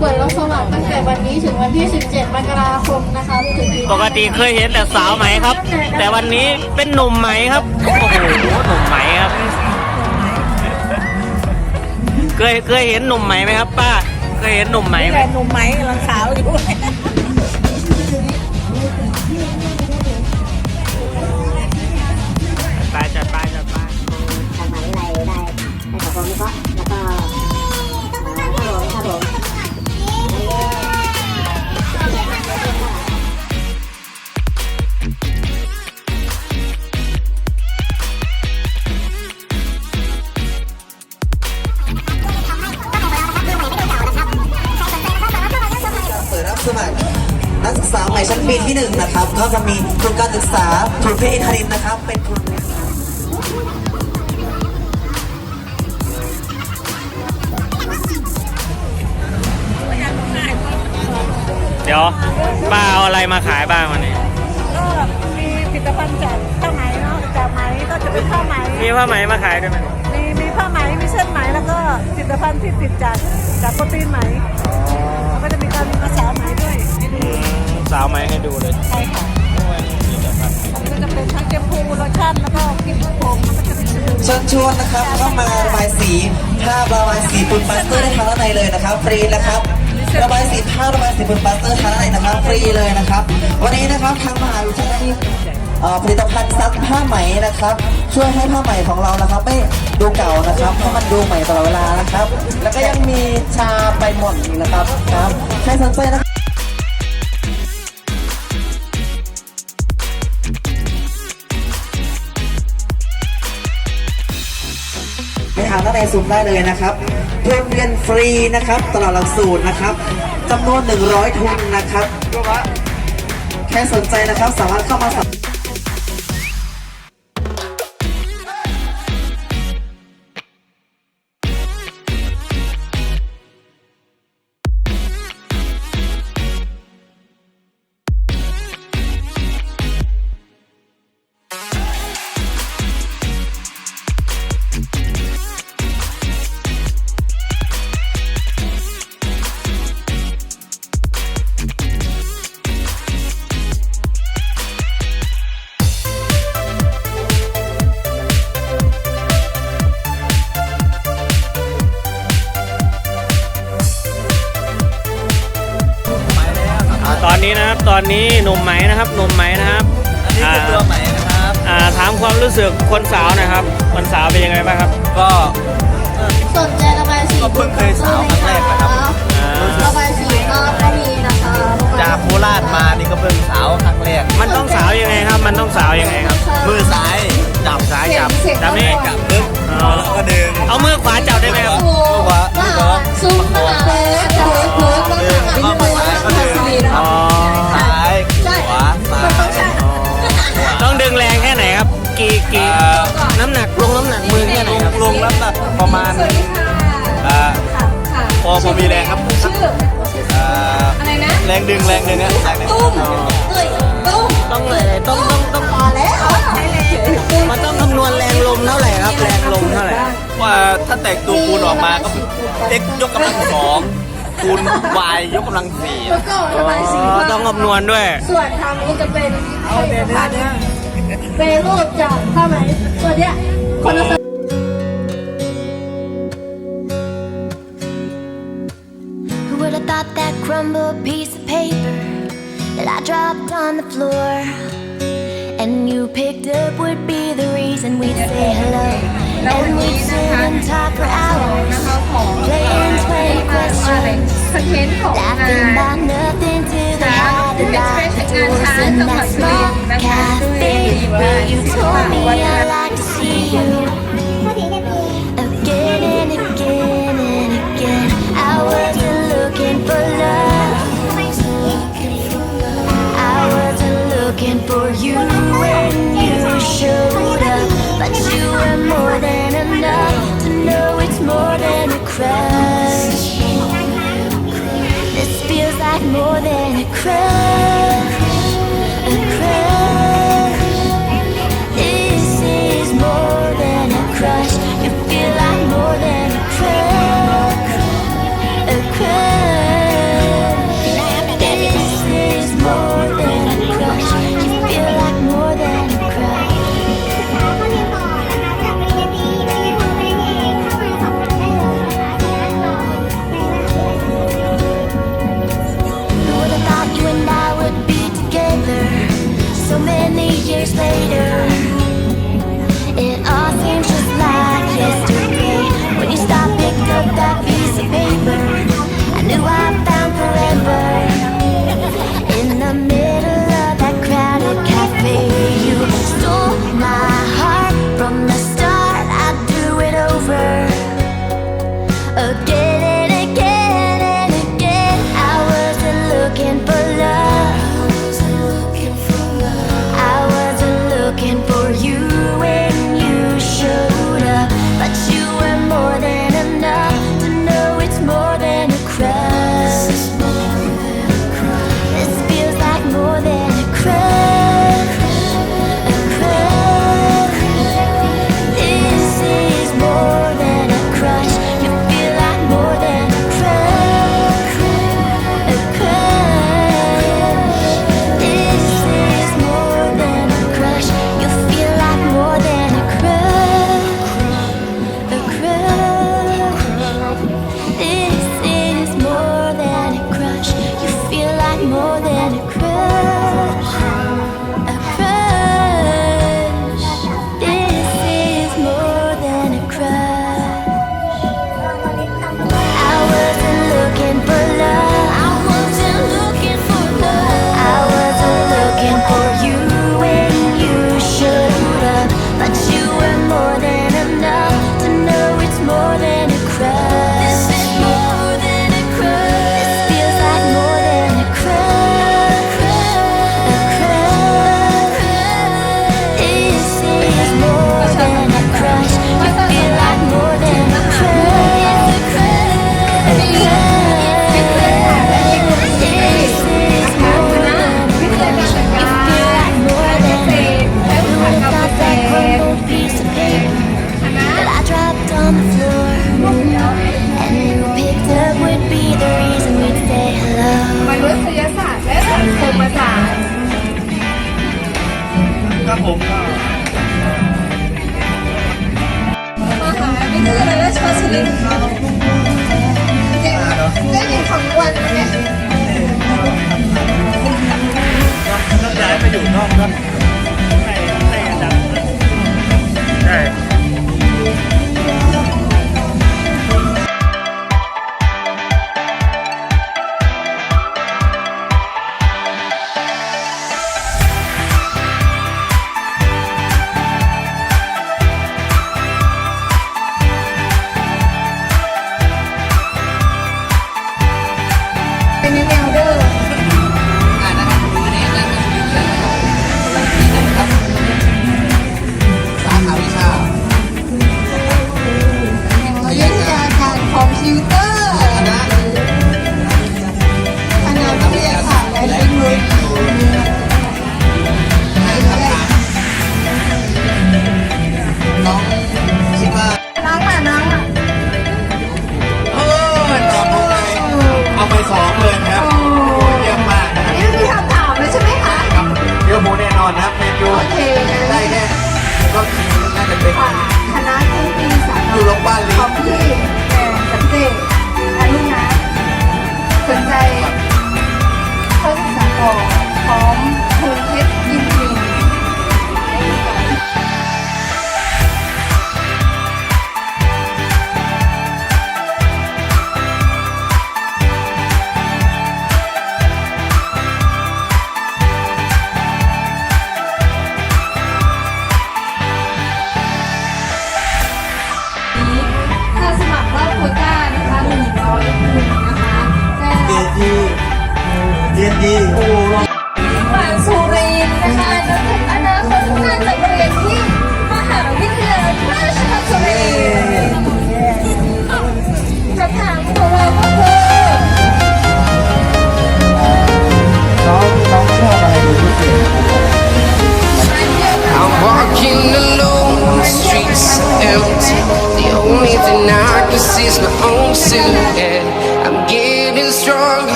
เปิดรับสมัครตั้งแต่วันนี้ถึงวันที่ 17 มกราคมนะคะถึงปกติเคยเห็นแต่สาวไหมครับ แต่วันนี้เป็นหนุ่มไหมครับโอ้โหหนุ่มไหมครับ เคยเคยเห็นหนุ่มไหมไหมครับ ป้า เคยเห็นหนุ่มไหมไหมแต่หนุ่มไหมกำลังสาวอยู่ไปจัดไปจัดไปทางมหาวิทยาลัยได้ได้ขอความรู้ก็ ดี๋ยวป้าเอาอะไรมาขายบ้างวันนี้ก็มีผลิตภัณฑ์จากผ้าไหมเนาะจากไหมก็จะเป็นผ้าไหมมีผ้าไหมมาขายด้วยไหมมีมีผ้าไหมมีเส้นไหมแล้วก็ผลิตภัณฑ์ที่ติดจากจากโปรตีนไหมแล้วก็จะมีการภาษาไหมด้วยให้ดูสาวไหมให้ดูเลยใช่ค่ะมันก็จะเป็นทั้งเจมพูโลชั่นแล้วก็ครีมผมแล้วก็จะเป็นสบู่ เชิญชวนนะครับเข้ามาระบายสีผ้าระบายสีปูนปาสเตอร์ได้ทางด้านในเลยนะครับฟรีนะครับ ระบายสีผ้าระบายสีปูนปาสเตอร์ทางด้านในะครับฟรีเลยนะครับ วันนี้นะครับทางมหาวิทยาลัยผลิตภัณฑ์ซักผ้าไหมนะครับ ช่วยให้ผ้าไหมของเรานะครับ ไม่ดูเก่านะครับให้มันดูใหม่ตลอดเวลานะครับ แล้วก็ยังมีชาใบหม่อนนะครับครับใครสนใจนะครับไปทางด้านในซูมได้เลยนะครับ ทุนเรียนฟรีนะครับ ตลอดหลักสูตรนะครับจำนวน 100 ทุนนะครับ แค่สนใจนะครับ สามารถเข้ามาสมั ตอนนี้นะครับตอนนี้หนุ่มไหมนะครับหนุ่มไหมนะครับอันนี้คือตัวใหม่นะครับ อ่าถามความรู้สึกคนสาวหนะครับคนสาวเป็นยังไงบ้างครับก็สนใจระบายสีก็เพิ่งเคยสาวครั้งแรกนะครับ อ่าระบายสีก็ก็มีนะคะจากโคราชมานี่ก็เพิ่งสาวครั้งแรกมันต้องสาวยังไงครับ มันต้องสาวยังไงครับ มือซ้าย ดึงแรงดึงอะแรงดึงต้องเลยต้องต้องต้องพอแล้วมันต้องคำนวณแรงลมเท่าไหร่ครับ แรงลมเท่าไหร่ว่าถ้าแตกตัวคูณออกมาก็เอ็กยกกำลังสองคูณ y ยกกำลังสี่แล้วก็ระบายสีอ๋อต้องคำนวณด้วย ส่วนทางนี้จะเป็นผลิตภัณฑ์เป็นรูปจากผ้าไหมส่วนเนี้ยคนละ floor. And you picked up would be the reason we'd say hello. And we'd sit and talk for hours นะคะของเอ่อ Playing, เรีย playing กว่าอะไร questions สเก็ตของงา Laughing น about nothing till they ช้าง had เป็ the doors in that small cafe where you told me วัน I many years later.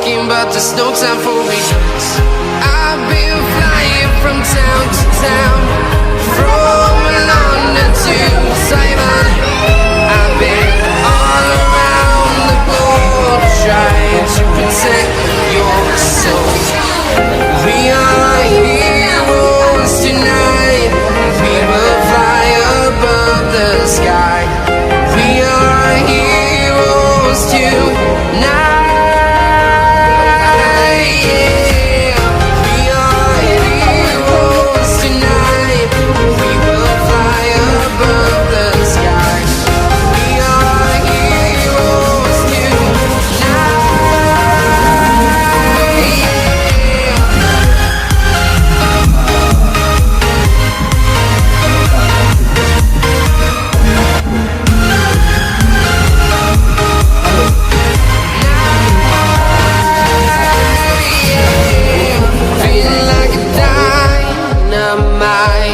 talking, but there's no time for me. I've been flying from town to town, from London to Simon. I've been all around the globe trying to protect your soul.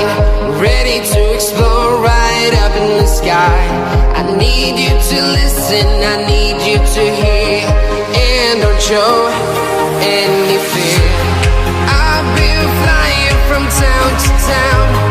mind Ready to explore right up in the sky. I need you to listen, I need you to hear. And don't show any fear. I've been flying from town to town.